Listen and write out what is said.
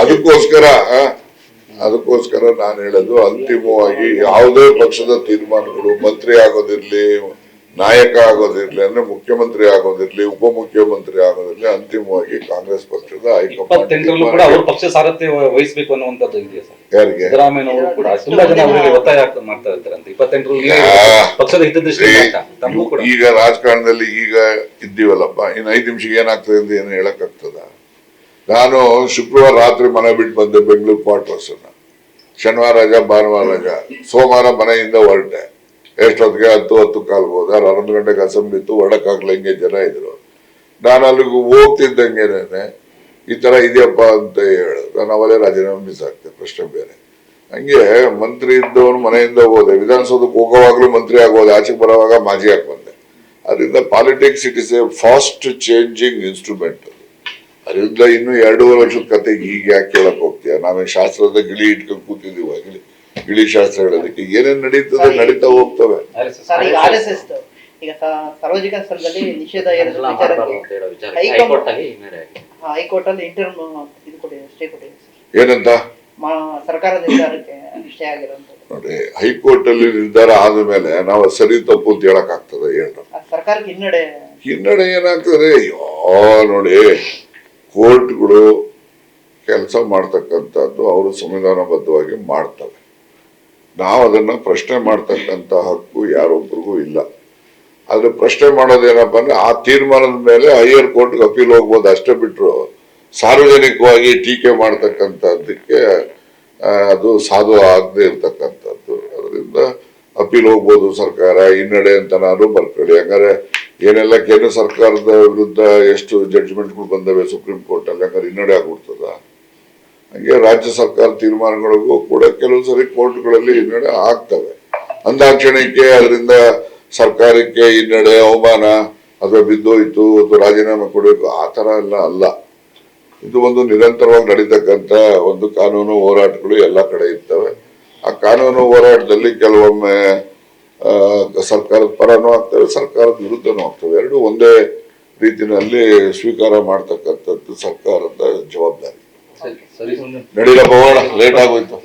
ಅದಕ್ಕೋಸ್ಕರ ಅದಕ್ಕೋಸ್ಕರ ನಾನು ಹೇಳೋದು ಅಂತಿಮವಾಗಿ ಯಾವುದೇ ಪಕ್ಷದ ತೀರ್ಮಾನಗಳು ಮಂತ್ರಿ ಆಗೋದಿರ್ಲಿ ನಾಯಕ ಆಗೋದಿರ್ಲಿ ಅಂದ್ರೆ ಮುಖ್ಯಮಂತ್ರಿ ಆಗೋದಿರ್ಲಿ ಉಪಮುಖ್ಯಮಂತ್ರಿ ಆಗೋದಿರ್ಲಿ ಅಂತಿಮವಾಗಿ ಕಾಂಗ್ರೆಸ್ ಪಕ್ಷದ ಹೈಕಮಾಂಡ್ ಇಪ್ಪತ್ತೆಂಟರಲ್ಲೂ ಕೂಡ ತೀರ್ಮಾನ ಅವ್ರ ಪಕ್ಷ ಸಾರಥ್ಯ ವಹಿಸಬೇಕು ಅನ್ನುವಂಥದ್ದು ಇದೆಯಾ ಸರ್? ಯಾರಿಗೆ? ಸಿದ್ದರಾಮಯ್ಯನವರು ಕೂಡ ತುಂಬಾ ಜನ ಅವರಿಗೆ ಒತ್ತಾಯ ಮಾಡ್ತಾ ಇರ್ತಾರೆ ಅಂತ. ಇಪ್ಪತ್ತೆಂಟರಲ್ಲಿ. ಪಕ್ಷದ ಈಗ ರಾಜಕಾರಣದಲ್ಲಿ ಈಗ ಇದ್ದೀವಲ್ಲಪ್ಪ ಇನ್ನು ಐದು ನಿಮಿಷಕ್ಕೆ ಏನಾಗ್ತದೆ ಅಂತ ಏನು ಹೇಳಕ್ಕಾಗ್ತದ? ನಾನು ಶುಕ್ರವಾರ ರಾತ್ರಿ ಮನೆ ಬಿಟ್ಟು ಬಂದೆ ಬೆಂಗಳೂರು ಕ್ವಾರ್ಟರ್ಸ್ ಶನಿವಾರ ರಜಾ, ಭಾನುವಾರ ರಜಾ. ಸೋಮವಾರ ಮನೆಯಿಂದ ಹೊರಟೆ. ಎಷ್ಟೊತ್ತಿಗೆ? ಹತ್ತು ಹತ್ತು ಕಾಲ್ಗೆ ಹೋದ. ಹನ್ನೊಂದು ಗಂಟೆಗೆ ಅಸೆಂಬ್ಲಿ ಇತ್ತು. ಹೊರಡಕ್ಕಾಗ್ಲ ಹಿಂಗೆ ಜನ ಇದ್ರು. ನಾನು ಅಲ್ಲಿಗೆ ಹೋಗ್ತಿದ್ದಂಗೆನೆ ಈ ತರ ಇದೆಯಪ್ಪ ಅಂತ ಹೇಳು ನಾನು ಅವಲೇ ರಾಜೀನಾಮೆ ಮಿಸ್ ಆಗ್ತದೆ ಪ್ರಶ್ನೆ ಬೇರೆ. ಹಂಗೆ ಮಂತ್ರಿ ಇದ್ದವನು ಮನೆಯಿಂದ ಹೋದೆ. ವಿಧಾನಸೌಧಕ್ಕೆ ಹೋಗೋವಾಗ್ಲೂ ಮಂತ್ರಿ ಆಗೋದೆ. ಆಚೆಗೆ ಬರೋವಾಗ ಮಾಜಿ ಆಗಿ ಬಂದೆ. ಅದರಿಂದ politics it is a fast changing instrument ಅದರಿಂದ ಇನ್ನು ಎರಡೂವರೆ ವರ್ಷದ ಕತೆ ಈಗ ಯಾಕೆ ಕೇಳಕ್ ಹೋಗ್ತೀಯ? ನಾವೇ ಶಾಸ್ತ್ರದ ಗಿಳಿ ಇಟ್ಕೊಂಡು ಕೂತಿದ್ದೀವ ಗಿಳಿ ಗಿಳಿ ಶಾಸ್ತ್ರ ಹೇಳೋದಕ್ಕೆ ಏನೇನ್ ನಡೀತದೆ ನಡೀತಾ ಹೋಗ್ತವೆ. ಈಗ ಸಾರ್ವಜನಿಕ ಸ್ಥಳದಲ್ಲಿ ನಿಷೇಧ ಹೇರಿದ ಎಲ್ಲ ಅಂತ ಹೇಳೋ ವಿಚಾರ. ಹೈಕೋರ್ಟ್ ಅಲ್ಲಿ ಇಂಟರ್ಮ್ ಇದು ಕೊಟ್ಟಿದೆ ಸ್ಟೇ ಕೊಟ್ಟಿದೆ ಏನಂತ? ನಿರ್ಧಾರಕ್ಕೆ ಸ್ಟೇ ಆಗಿರುವಂತದ್ದು. ನೋಡಿ ಹೈಕೋರ್ಟ್ ಅಲ್ಲಿ ನಿರ್ಧಾರ ಆದ ಮೇಲೆ ನಾವು ಸರಿ ತಪ್ಪು ಅಂತ ಹೇಳಕ್ ಆಗ್ತದೆ ಹೇಳ್ರಿ ಸರ್ಕಾರಕ್ಕೆ ಹಿನ್ನಡೆ ಹಿನ್ನಡೆ ಏನಾಗ್ತದೆ? ಅಯ್ಯೋ ನೋಡಿ. ಕೋರ್ಟ್ಗಳು ಕೆಲಸ ಮಾಡ್ತಕ್ಕಂಥದ್ದು ಅವರು ಸಂವಿಧಾನಬದ್ಧವಾಗಿ ಮಾಡ್ತವೆ. ನಾವು ಅದನ್ನು ಪ್ರಶ್ನೆ ಮಾಡ್ತಕ್ಕಂಥ ಹಕ್ಕು ಯಾರೊಬ್ಬರಿಗೂ ಇಲ್ಲ. ಆದರೆ ಪ್ರಶ್ನೆ ಮಾಡೋದೇನಪ್ಪ ಅಂದರೆ ಆ ತೀರ್ಮಾನದ ಮೇಲೆ ಹೈಯರ್ ಕೋರ್ಟ್ಗೆ ಅಪೀಲ್ ಹೋಗ್ಬೋದು. ಅಷ್ಟೇ ಬಿಟ್ಟರು ಸಾರ್ವಜನಿಕವಾಗಿ ಟೀಕೆ ಮಾಡ್ತಕ್ಕಂಥದ್ದಕ್ಕೆ ಅದು ಸಾಧು ಆಗದೆ ಇರ್ತಕ್ಕಂಥದ್ದು. ಅದರಿಂದ ಅಪೀಲ್ ಹೋಗ್ಬೋದು ಸರ್ಕಾರ, ಹಿನ್ನಡೆ ಅಂತ ನಾನು ಬರ್ಕೊಳ್ಳಿ. ಹಂಗಾರೆ ಏನೆಲ್ಲ ಕೇಂದ್ರ ಸರ್ಕಾರದ ವಿರುದ್ಧ ಎಷ್ಟು ಜಡ್ಜ್ಮೆಂಟ್ಗಳು ಬಂದವೆ ಸುಪ್ರೀಂ ಕೋರ್ಟ್ ಅಲ್ಲಿ ಹಂಗಾರೆ ಹಿನ್ನಡೆ ಆಗ್ಬಿಡ್ತದ? ಹಂಗೆ ರಾಜ್ಯ ಸರ್ಕಾರ ತೀರ್ಮಾನಗಳಿಗೂ ಕೂಡ ಕೆಲವು ಸರಿ ಕೋರ್ಟ್ಗಳಲ್ಲಿ ಹಿನ್ನಡೆ ಆಗ್ತವೆ. ಅಂದಾಕ್ಷಣಕ್ಕೆ ಅದರಿಂದ ಸರ್ಕಾರಕ್ಕೆ ಹಿನ್ನಡೆ ಅವಮಾನ ಅಥವಾ ಬಿದ್ದೋಯ್ತು ಅಥವಾ ರಾಜೀನಾಮೆ ಕೊಡಬೇಕು, ಆ ಥರ ಎಲ್ಲ ಅಲ್ಲ. ಇದು ಒಂದು ನಿರಂತರವಾಗಿ ನಡೀತಕ್ಕಂಥ ಒಂದು ಕಾನೂನು ಹೋರಾಟಗಳು ಎಲ್ಲ ಕಡೆ ಇರ್ತವೆ. ಆ ಕಾನೂನು ಹೋರಾಟದಲ್ಲಿ ಕೆಲವೊಮ್ಮೆ ಸರ್ಕಾರದ ಪರನೂ ಆಗ್ತವೆ ಸರ್ಕಾರದ ವಿರುದ್ಧನೂ ಆಗ್ತವೆ ಎರಡು ಒಂದೇ ರೀತಿಯಲ್ಲಿ ಸ್ವೀಕಾರ ಮಾಡ್ತಕ್ಕಂಥದ್ದು ಸರ್ಕಾರದ ಜವಾಬ್ದಾರಿ. ಸರಿ ಸರಿ. ನಡೀಲಪ್ಪ ಲೇಟ್ ಆಗೋಯ್ತು.